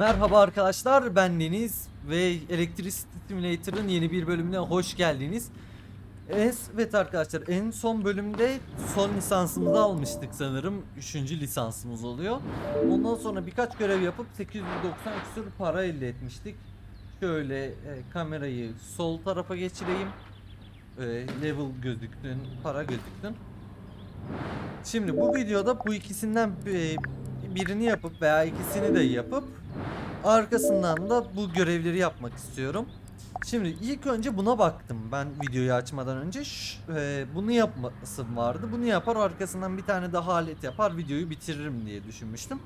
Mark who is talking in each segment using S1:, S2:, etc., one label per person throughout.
S1: Merhaba arkadaşlar ben Deniz ve Electricity Simulator'ın yeni bir bölümüne hoş geldiniz. Evet arkadaşlar en son bölümde son lisansımızı almıştık sanırım. Üçüncü lisansımız oluyor. Ondan sonra birkaç görev yapıp 890 küsur para elde etmiştik. Şöyle e, kamerayı sol tarafa geçireyim. E, level gözüktün, para gözüktün. Şimdi bu videoda bu ikisinden e, birini yapıp veya ikisini de yapıp arkasından da bu görevleri yapmak istiyorum. Şimdi ilk önce buna baktım ben videoyu açmadan önce. Ş- e, bunu yapmasım vardı. Bunu yapar arkasından bir tane daha alet yapar videoyu bitiririm diye düşünmüştüm.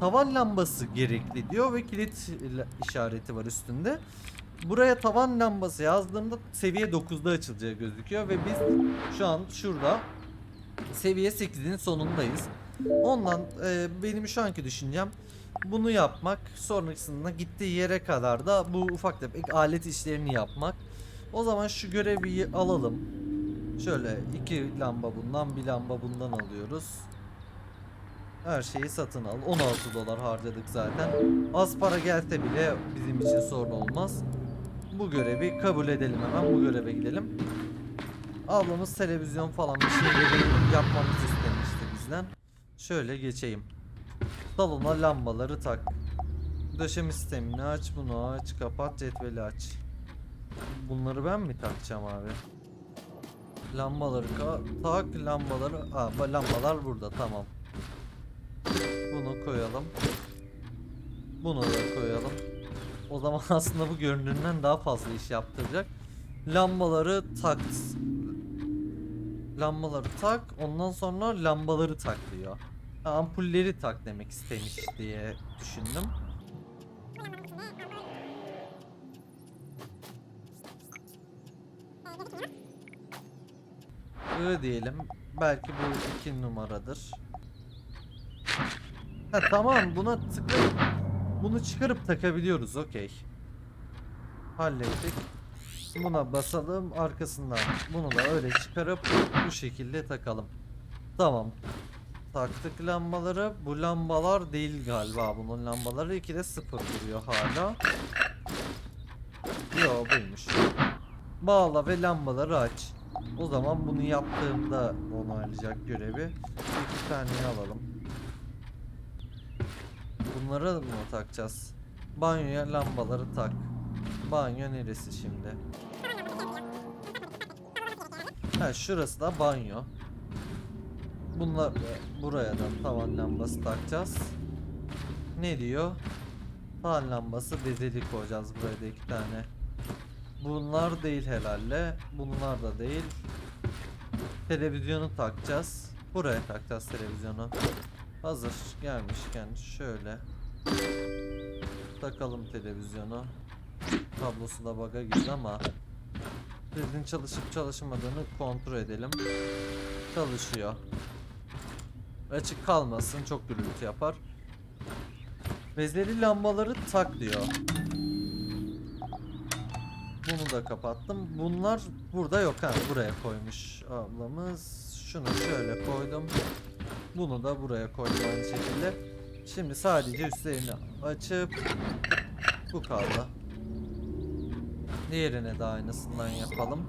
S1: Tavan lambası gerekli diyor ve kilit işareti var üstünde. Buraya tavan lambası yazdığımda seviye 9'da açılacağı gözüküyor ve biz şu an şurada seviye 8'in sonundayız. Ondan e, benim şu anki düşüncem bunu yapmak, sonrasında gittiği yere kadar da bu ufak tefek alet işlerini yapmak. O zaman şu görevi alalım. Şöyle iki lamba bundan, bir lamba bundan alıyoruz. Her şeyi satın al. 16 dolar harcadık zaten. Az para gelse bile bizim için sorun olmaz. Bu görevi kabul edelim hemen. Bu göreve gidelim. Ablamız televizyon falan bir şeyleri yapmamızı istemişti bizden. Şöyle geçeyim. Salona lambaları tak. Döşeme sistemini aç, bunu aç, kapat, cetveli aç. Bunları ben mi takacağım abi? Lambaları tak, lambaları... Aa, lambalar burada, tamam. Bunu koyalım. Bunu da koyalım. O zaman aslında bu göründüğünden daha fazla iş yaptıracak. Lambaları tak. Lambaları tak, ondan sonra lambaları tak diyor. Ampulleri tak demek istemiş diye düşündüm. Öyle diyelim. Belki bu iki numaradır. Ha tamam buna tıklayıp bunu çıkarıp takabiliyoruz okey. Hallettik. Buna basalım arkasından bunu da öyle çıkarıp bu şekilde takalım. Tamam. Taktık lambaları. Bu lambalar değil galiba bunun lambaları. 2'de 0 duruyor hala. Yo buymuş. Bağla ve lambaları aç. O zaman bunu yaptığımda onaylayacak görevi. İki tane alalım. Bunları mı takacağız? Banyoya lambaları tak. Banyo neresi şimdi? Ha şurası da banyo. Bunlar buraya da tavan lambası takacağız. Ne diyor? Tavan lambası bezeli koyacağız buraya da iki tane. Bunlar değil herhalde. Bunlar da değil. Televizyonu takacağız. Buraya takacağız televizyonu. Hazır gelmişken şöyle takalım televizyonu. Kablosu da baga girdi ama prizin çalışıp çalışmadığını kontrol edelim. Çalışıyor. Açık kalmasın çok gürültü yapar. Bezeli lambaları tak diyor. Bunu da kapattım. Bunlar burada yok ha buraya koymuş ablamız. Şunu şöyle koydum. Bunu da buraya koydum aynı şekilde. Şimdi sadece üstlerini açıp bu kaldı. Diğerine de aynısından yapalım.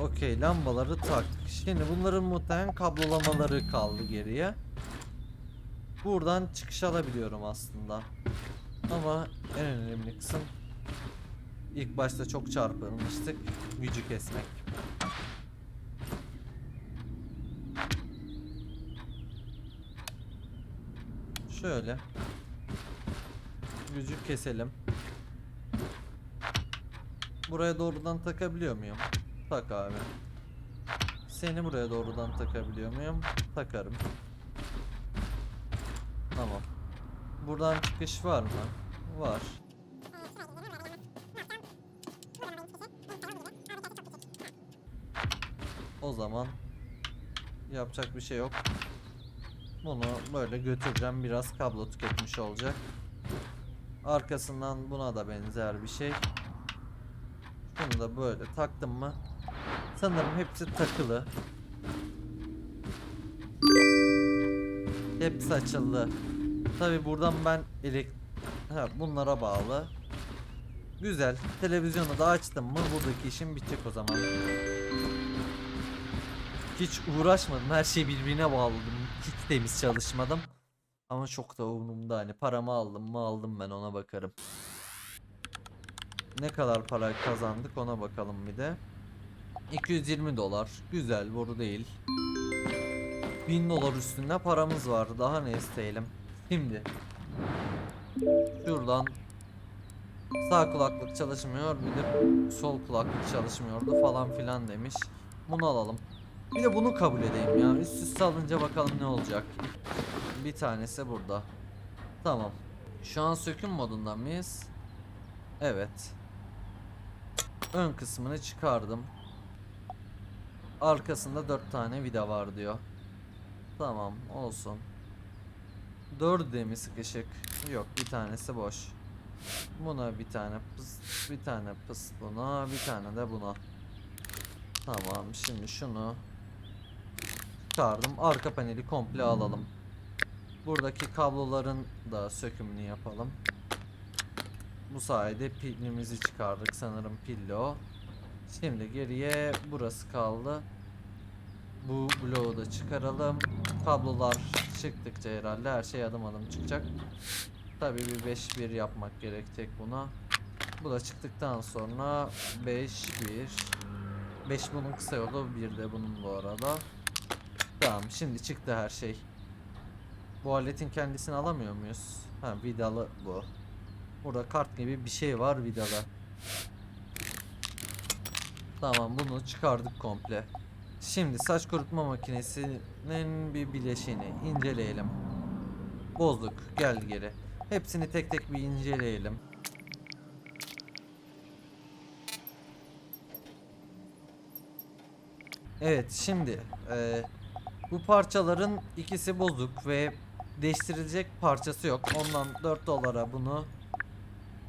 S1: Okey lambaları tak. Şimdi bunların muhtemelen kablolamaları kaldı geriye. Buradan çıkış alabiliyorum aslında. Ama en önemli kısım ilk başta çok çarpılmıştık. Gücü kesmek. Şöyle. Gücü keselim. Buraya doğrudan takabiliyor muyum? Tak abi. Seni buraya doğrudan takabiliyor muyum? Takarım. Tamam. Buradan çıkış var mı? Var. O zaman yapacak bir şey yok. Bunu böyle götüreceğim. Biraz kablo tüketmiş olacak. Arkasından buna da benzer bir şey. Bunu da böyle taktım mı? Sanırım hepsi takılı. Hepsi açıldı. Tabi buradan ben elek ha, bunlara bağlı. Güzel. Televizyonu da açtım mı buradaki işim bitecek o zaman. Hiç uğraşmadım. Her şey birbirine bağladım. Hiç temiz çalışmadım. Ama çok da umurumda hani paramı aldım mı aldım ben ona bakarım. Ne kadar para kazandık ona bakalım bir de. 220 dolar. Güzel boru değil. 1000 dolar üstünde paramız var. Daha ne isteyelim. Şimdi. Şuradan sağ kulaklık çalışmıyor. Bir de sol kulaklık çalışmıyordu falan filan demiş. Bunu alalım. Bir de bunu kabul edeyim ya. Üst üste alınca bakalım ne olacak. Bir tanesi burada. Tamam. Şu an söküm modunda mıyız? Evet. Ön kısmını çıkardım. Arkasında 4 tane vida var diyor. Tamam olsun. 4 mi sıkışık? Yok bir tanesi boş. Buna bir tane pıs, bir tane pıs buna, bir tane de buna. Tamam şimdi şunu çıkardım. Arka paneli komple alalım. Buradaki kabloların da sökümünü yapalım. Bu sayede pilimizi çıkardık sanırım pilli o. Şimdi geriye burası kaldı. Bu bloğu da çıkaralım. Kablolar çıktıkça herhalde her şey adım adım çıkacak. Tabii bir 5-1 yapmak gerekecek buna. Bu da çıktıktan sonra 5-1 5 bunun kısa yolu, bir de bunun bu arada. Tamam, şimdi çıktı her şey. Bu aletin kendisini alamıyor muyuz? Ha, vidalı bu. Burada kart gibi bir şey var vidalı. Tamam, bunu çıkardık komple. Şimdi saç kurutma makinesinin bir bileşiğini inceleyelim. Bozduk, geldi geri. Hepsini tek tek bir inceleyelim. Evet şimdi eee, bu parçaların ikisi bozuk ve değiştirilecek parçası yok. Ondan 4 dolara bunu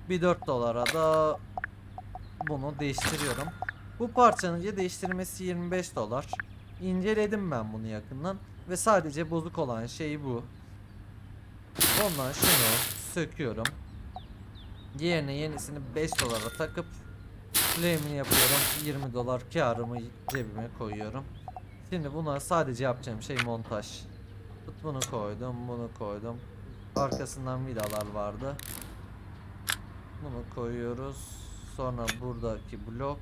S1: bir 4 dolara da bunu değiştiriyorum. Bu parçanın değiştirmesi 25 dolar. İnceledim ben bunu yakından ve sadece bozuk olan şey bu. Ondan şunu söküyorum. Diğerine yenisini 5 dolara takıp Claim'ini yapıyorum. 20 dolar karımı cebime koyuyorum. Şimdi buna sadece yapacağım şey montaj. Bunu koydum, bunu koydum. Arkasından vidalar vardı. Bunu koyuyoruz. Sonra buradaki blok.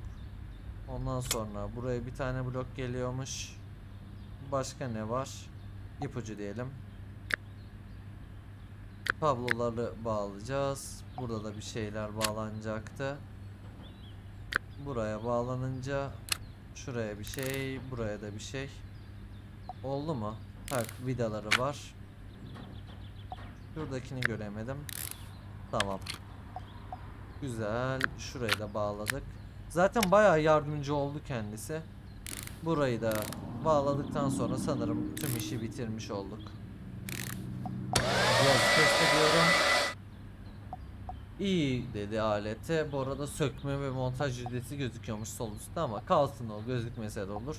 S1: Ondan sonra buraya bir tane blok geliyormuş. Başka ne var? İpucu diyelim. Kabloları bağlayacağız. Burada da bir şeyler bağlanacaktı. Buraya bağlanınca şuraya bir şey, buraya da bir şey. Oldu mu? Ha, vidaları var. Şuradakini göremedim. Tamam. Güzel. Şurayı da bağladık. Zaten bayağı yardımcı oldu kendisi. Burayı da bağladıktan sonra sanırım tüm işi bitirmiş olduk. Biraz test ediyorum. İyi dedi alete. Bu arada sökme ve montaj ücreti gözüküyormuş sol üstte ama kalsın o gözükmese de olur.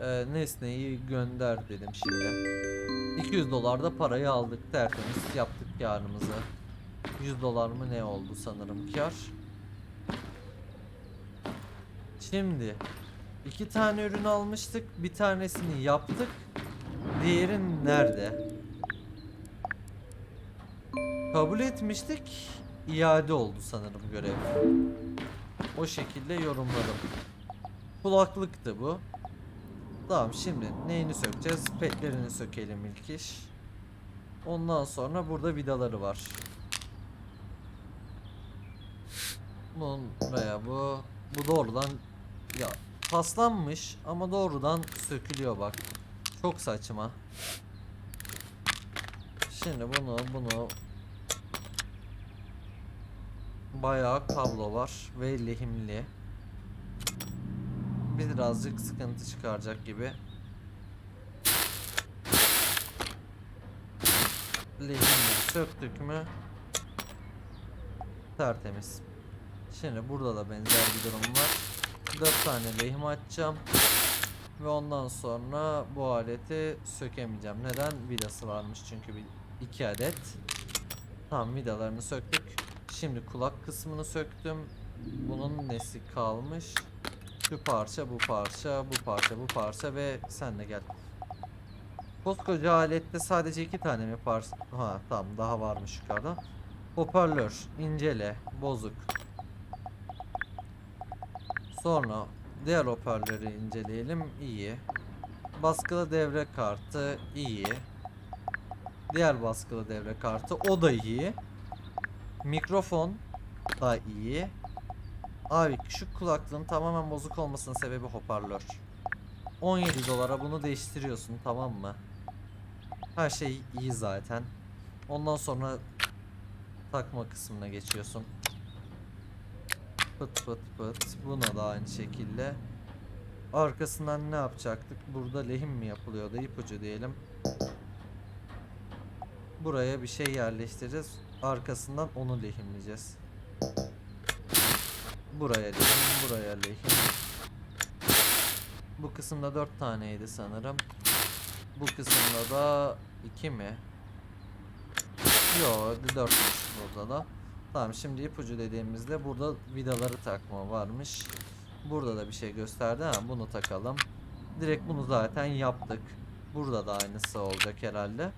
S1: Ee, nesneyi gönder dedim şimdi. 200 dolar da parayı aldık tertemiz yaptık yarımızı. 100 dolar mı ne oldu sanırım kar. Şimdi iki tane ürün almıştık. Bir tanesini yaptık. Diğeri nerede? Kabul etmiştik. iade oldu sanırım görev. O şekilde yorumladım. Kulaklıktı bu. Tamam şimdi neyini sökeceğiz? Petlerini sökelim ilk iş. Ondan sonra burada vidaları var. Bunun veya bu bu doğrudan ya paslanmış ama doğrudan sökülüyor bak. Çok saçma. Şimdi bunu bunu bayağı kablo var ve lehimli. Birazcık sıkıntı çıkaracak gibi. Lehimleri söktük mü? Tertemiz. Şimdi burada da benzer bir durum var. 4 tane lehim açacağım. Ve ondan sonra bu aleti sökemeyeceğim. Neden? Vidası varmış çünkü bir 2 adet. Tamam vidalarını söktük. Şimdi kulak kısmını söktüm. Bunun nesi kalmış? Şu parça, bu parça, bu parça, bu parça ve sen de gel. Koskoca alette sadece iki tane mi parça? Ha tamam daha varmış yukarıda. Hoparlör, incele, bozuk. Sonra diğer hoparlörü inceleyelim. iyi. Baskılı devre kartı iyi. Diğer baskılı devre kartı o da iyi. Mikrofon da iyi. Abi şu kulaklığın tamamen bozuk olmasının sebebi hoparlör. 17 dolara bunu değiştiriyorsun tamam mı? Her şey iyi zaten. Ondan sonra takma kısmına geçiyorsun. Pıt pıt pıt. Buna da aynı şekilde. Arkasından ne yapacaktık? Burada lehim mi yapılıyordu? İpucu diyelim. Buraya bir şey yerleştireceğiz. Arkasından onu lehimleyeceğiz. Buraya lehim, buraya lehim. Bu kısımda 4 taneydi sanırım. Bu kısımda da 2 mi? Yo 4'müş burada da. Tamam şimdi ipucu dediğimizde burada vidaları takma varmış. Burada da bir şey gösterdi ha bunu takalım. Direkt bunu zaten yaptık. Burada da aynısı olacak herhalde.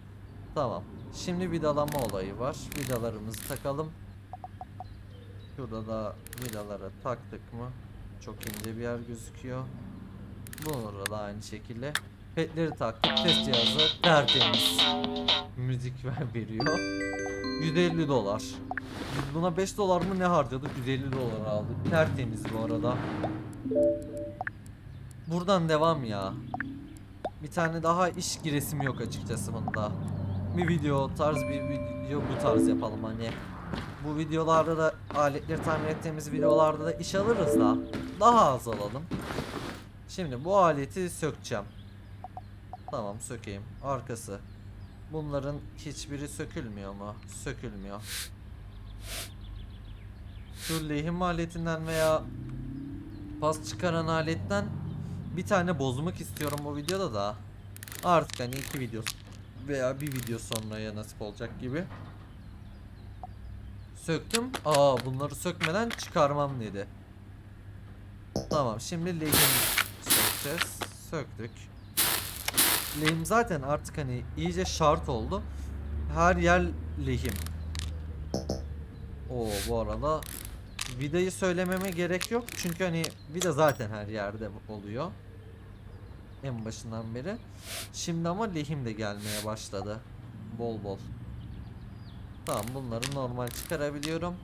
S1: Tamam. Şimdi vidalama olayı var. Vidalarımızı takalım. Şurada da vidaları taktık mı? Çok ince bir yer gözüküyor. Burada da aynı şekilde. Petleri taktık. Test cihazı tertemiz. Müzik ver veriyor. 150 dolar. Biz buna 5 dolar mı ne harcadık? 150 dolar aldık. Tertemiz bu arada. Buradan devam ya. Bir tane daha iş giresim yok açıkçası bunda. Bir video tarz bir video bu tarz yapalım hani. Bu videolarda da aletleri tamir ettiğimiz videolarda da iş alırız da daha az alalım. Şimdi bu aleti sökeceğim. Tamam sökeyim. Arkası. Bunların hiçbiri sökülmüyor mu? Sökülmüyor. Şu lehim aletinden veya pas çıkaran aletten bir tane bozmak istiyorum bu videoda da. Artık hani iki video veya bir video sonraya nasip olacak gibi. Söktüm. Aa bunları sökmeden çıkarmam dedi. Tamam şimdi lehim sökeceğiz. Söktük. Lehim zaten artık hani iyice şart oldu. Her yer lehim. Oo bu arada vidayı söylememe gerek yok. Çünkü hani vida zaten her yerde oluyor. En başından beri. Şimdi ama lehim de gelmeye başladı. Bol bol. Tamam bunları normal çıkarabiliyorum.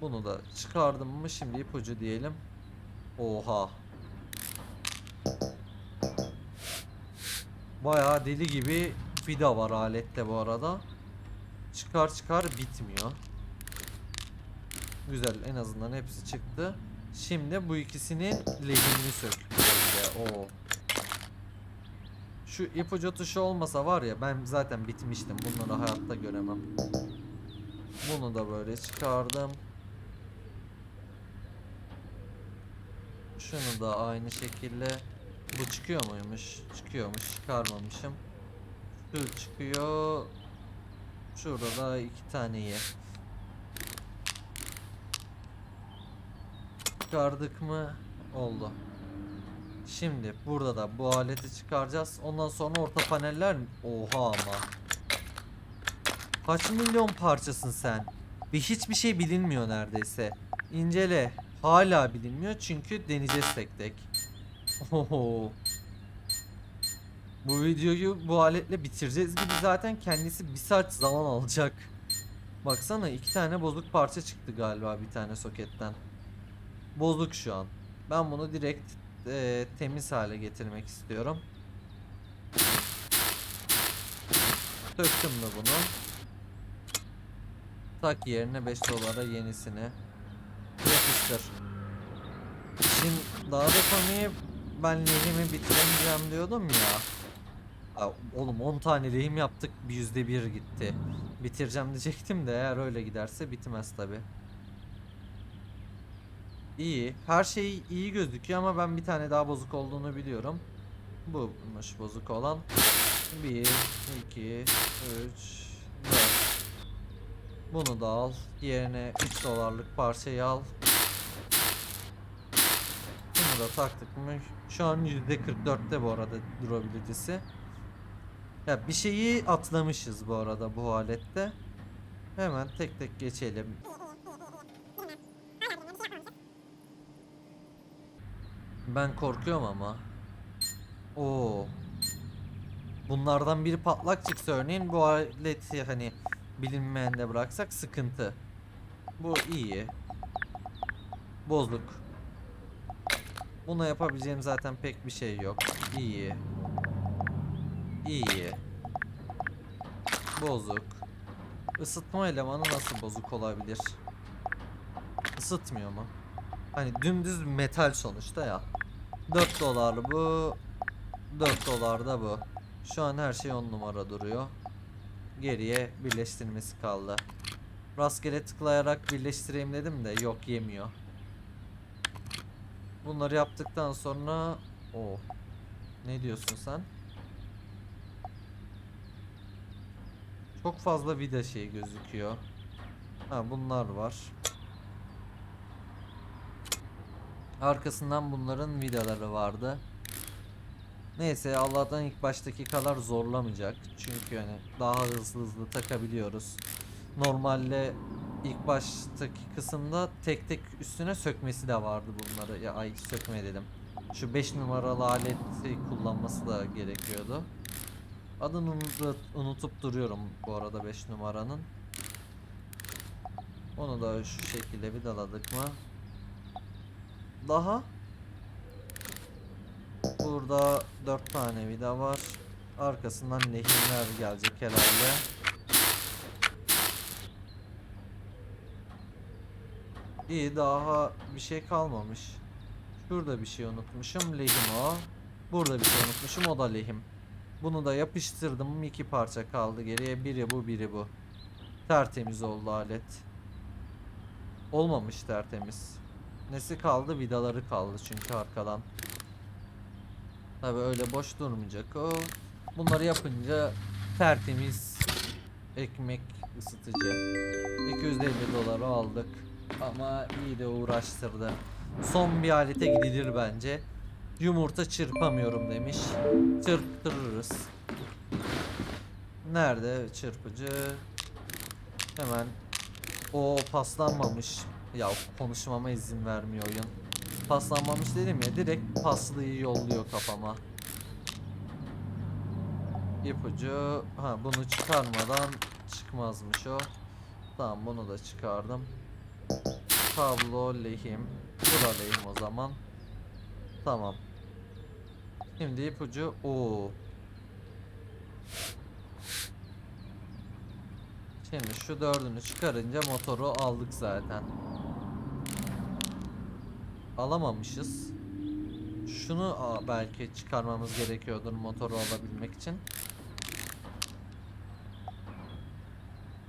S1: Bunu da çıkardım mı şimdi ipucu diyelim. Oha. Bayağı deli gibi vida var alette bu arada. Çıkar çıkar bitmiyor. Güzel en azından hepsi çıktı. Şimdi bu ikisinin lehimini sök. Böyle, Oo. Şu ipucu tuşu olmasa var ya ben zaten bitmiştim. Bunları hayatta göremem. Bunu da böyle çıkardım. Şunu da aynı şekilde. Bu çıkıyor muymuş? Çıkıyormuş. Çıkarmamışım. Şu çıkıyor. Şurada da iki tane ye. Çıkardık mı? Oldu. Şimdi burada da bu aleti çıkaracağız. Ondan sonra orta paneller Oha ama. Kaç milyon parçasın sen? Bir hiçbir şey bilinmiyor neredeyse. İncele. Hala bilinmiyor çünkü deneyeceğiz tek tek. Oho. Bu videoyu bu aletle bitireceğiz gibi zaten kendisi bir saat zaman alacak. Baksana iki tane bozuk parça çıktı galiba bir tane soketten. Bozuk şu an. Ben bunu direkt e, temiz hale getirmek istiyorum. Söktüm mü bunu? Tak yerine 5 dolara yenisini. Yapıştır. Şimdi daha da konuyu lehimi bitiremeyeceğim diyordum ya. Aa, oğlum 10 tane lehim yaptık bir yüzde bir gitti. Bitireceğim diyecektim de eğer öyle giderse bitmez tabi. İyi. Her şey iyi gözüküyor ama ben bir tane daha bozuk olduğunu biliyorum. Buymuş bozuk olan. 1, 2, 3, 4. Bunu da al. Yerine 3 dolarlık parçayı al. Bunu da taktık mı? Şu an %44'te bu arada durabilitesi. Ya bir şeyi atlamışız bu arada bu alette. Hemen tek tek geçelim. Ben korkuyorum ama. Oo. Bunlardan biri patlak çıksa örneğin bu aleti hani bilinmeyende bıraksak sıkıntı. Bu iyi. Bozuk. Buna yapabileceğim zaten pek bir şey yok. İyi. İyi. Bozuk. Isıtma elemanı nasıl bozuk olabilir? Isıtmıyor mu? Hani dümdüz metal sonuçta ya. 4 dolar bu. 4 dolar da bu. Şu an her şey 10 numara duruyor. Geriye birleştirmesi kaldı. Rastgele tıklayarak birleştireyim dedim de yok yemiyor. Bunları yaptıktan sonra o ne diyorsun sen? Çok fazla vida şey gözüküyor. Ha bunlar var. Arkasından bunların vidaları vardı. Neyse Allah'tan ilk baştaki kadar zorlamayacak. Çünkü hani daha hızlı hızlı takabiliyoruz. Normalde ilk baştaki kısımda tek tek üstüne sökmesi de vardı bunları. Ya ay sökme dedim. Şu 5 numaralı aleti kullanması da gerekiyordu. Adını unutup, duruyorum bu arada 5 numaranın. Onu da şu şekilde vidaladık mı? Daha Burada 4 tane vida var. Arkasından lehimler gelecek herhalde. İyi daha bir şey kalmamış. Şurada bir şey unutmuşum. Lehim o. Burada bir şey unutmuşum. O da lehim. Bunu da yapıştırdım. iki parça kaldı geriye. Biri bu biri bu. Tertemiz oldu alet. Olmamış tertemiz. Nesi kaldı? Vidaları kaldı çünkü arkadan. Tabi öyle boş durmayacak o. Bunları yapınca tertemiz ekmek ısıtıcı. 250 doları aldık. Ama iyi de uğraştırdı. Son bir alete gidilir bence. Yumurta çırpamıyorum demiş. Çırptırırız. Nerede çırpıcı? Hemen. O paslanmamış. Ya konuşmama izin vermiyor oyun. Paslanmamış dedim ya direkt paslıyı yolluyor kafama. İpucu. Ha bunu çıkarmadan çıkmazmış o. Tamam bunu da çıkardım. Kablo lehim. Lehim o zaman. Tamam. Şimdi ipucu. Oo. Şimdi şu dördünü çıkarınca motoru aldık zaten. Alamamışız. Şunu belki çıkarmamız gerekiyordur motoru alabilmek için.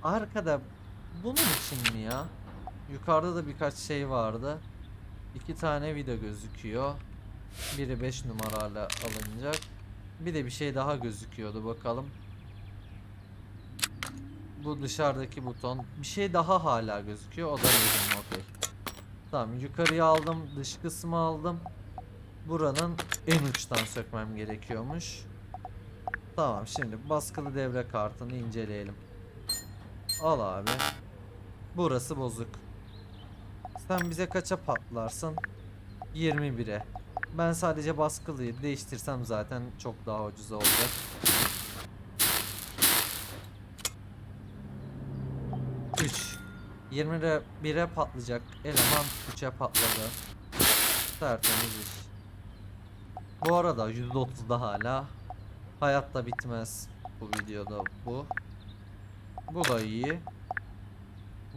S1: Arkada bunun için mi ya? Yukarıda da birkaç şey vardı. İki tane vida gözüküyor. Biri 5 numarayla alınacak. Bir de bir şey daha gözüküyordu bakalım. Bu dışarıdaki buton. Bir şey daha hala gözüküyor. O da bizim okey. Tamam yukarıya aldım. Dış kısmı aldım. Buranın en uçtan sökmem gerekiyormuş. Tamam şimdi baskılı devre kartını inceleyelim. Al abi. Burası bozuk. Sen bize kaça patlarsın? 21'e. Ben sadece baskılıyı değiştirsem zaten çok daha ucuz olacak. Üç. 20'e 1'e patlayacak eleman 3'e patladı. Tertemiz iş. Bu arada %30'da hala. Hayatta bitmez bu videoda bu. Bu da iyi.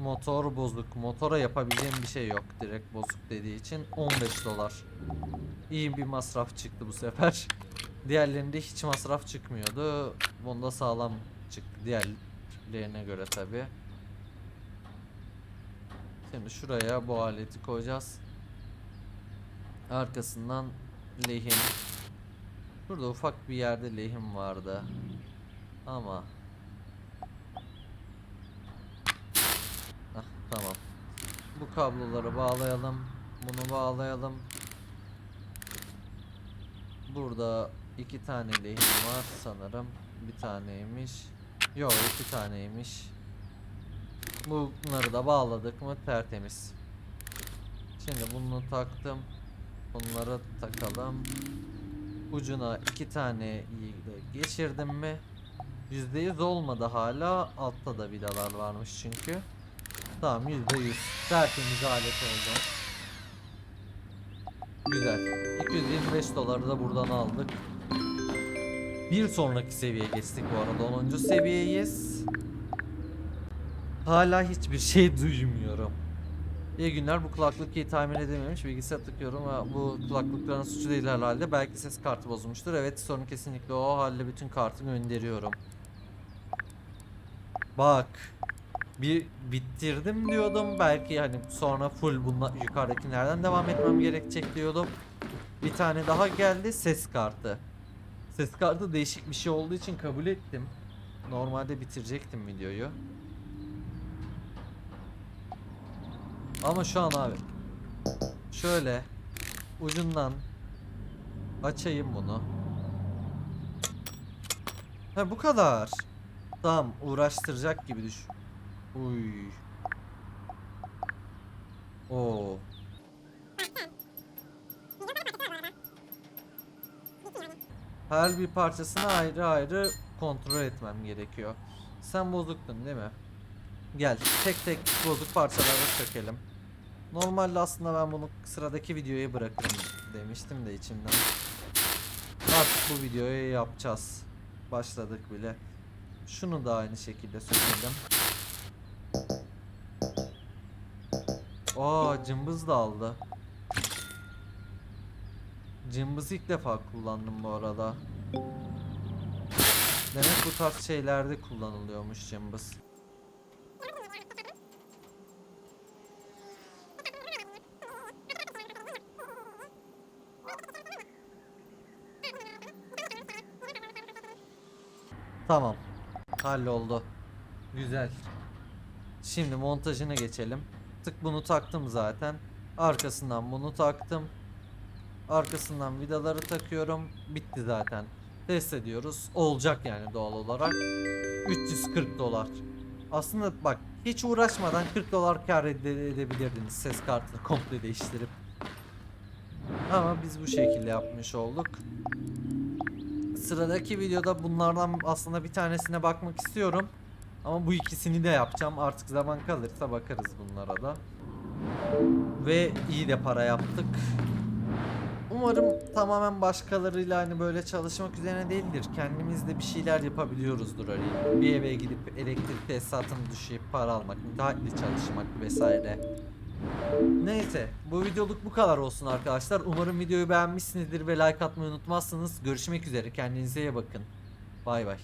S1: Motor bozuk. Motora yapabileceğim bir şey yok. Direkt bozuk dediği için 15 dolar. İyi bir masraf çıktı bu sefer. Diğerlerinde hiç masraf çıkmıyordu. Bunda sağlam çıktı diğerlerine göre tabi. Şimdi şuraya bu aleti koyacağız. Arkasından lehim. Burada ufak bir yerde lehim vardı. Ama tamam. Bu kabloları bağlayalım. Bunu bağlayalım. Burada iki tane lehim var sanırım. Bir taneymiş. Yok iki taneymiş. Bunları da bağladık mı tertemiz. Şimdi bunu taktım. Bunları takalım. Ucuna iki tane geçirdim mi? %100 olmadı hala. Altta da vidalar varmış çünkü. Tamam %100. Tertemiz alet oldu. Güzel. 225 doları da buradan aldık. Bir sonraki seviyeye geçtik bu arada. 10. seviyeyiz. Hala hiçbir şey duymuyorum. İyi günler bu kulaklık iyi tamir edememiş bilgisayar tıkıyorum ve bu kulaklıkların suçu değil herhalde belki ses kartı bozulmuştur evet sorun kesinlikle o halde bütün kartı gönderiyorum Bak bir bitirdim diyordum belki hani sonra full bunla yukarıdakilerden devam etmem gerekecek diyordum Bir tane daha geldi ses kartı Ses kartı değişik bir şey olduğu için kabul ettim Normalde bitirecektim videoyu Ama şu an abi şöyle ucundan açayım bunu. Ha bu kadar. Tamam uğraştıracak gibi düş. Uy. Oo. Her bir parçasını ayrı ayrı kontrol etmem gerekiyor. Sen bozuktun değil mi? Gel tek tek bozuk parçalara sökelim. Normalde aslında ben bunu sıradaki videoya bırakırım demiştim de içimden. Artık bu videoyu yapacağız. Başladık bile. Şunu da aynı şekilde sökelim. Aa cımbız da aldı. Cımbızı ilk defa kullandım bu arada. Demek bu tarz şeylerde kullanılıyormuş cımbız. Tamam. Halloldu. Güzel. Şimdi montajına geçelim. Tık bunu taktım zaten. Arkasından bunu taktım. Arkasından vidaları takıyorum. Bitti zaten. Test ediyoruz. Olacak yani doğal olarak. 340 dolar. Aslında bak hiç uğraşmadan 40 dolar kar ede- edebilirdiniz ses kartını komple değiştirip. Ama biz bu şekilde yapmış olduk. Sıradaki videoda bunlardan aslında bir tanesine bakmak istiyorum. Ama bu ikisini de yapacağım. Artık zaman kalırsa bakarız bunlara da. Ve iyi de para yaptık. Umarım tamamen başkalarıyla hani böyle çalışmak üzerine değildir. Kendimiz de bir şeyler yapabiliyoruzdur hani. Bir eve gidip elektrik tesisatını düşüp para almak, müteahhitle çalışmak vesaire. Neyse bu videoluk bu kadar olsun arkadaşlar. Umarım videoyu beğenmişsinizdir ve like atmayı unutmazsınız. Görüşmek üzere kendinize iyi bakın. Bay bay.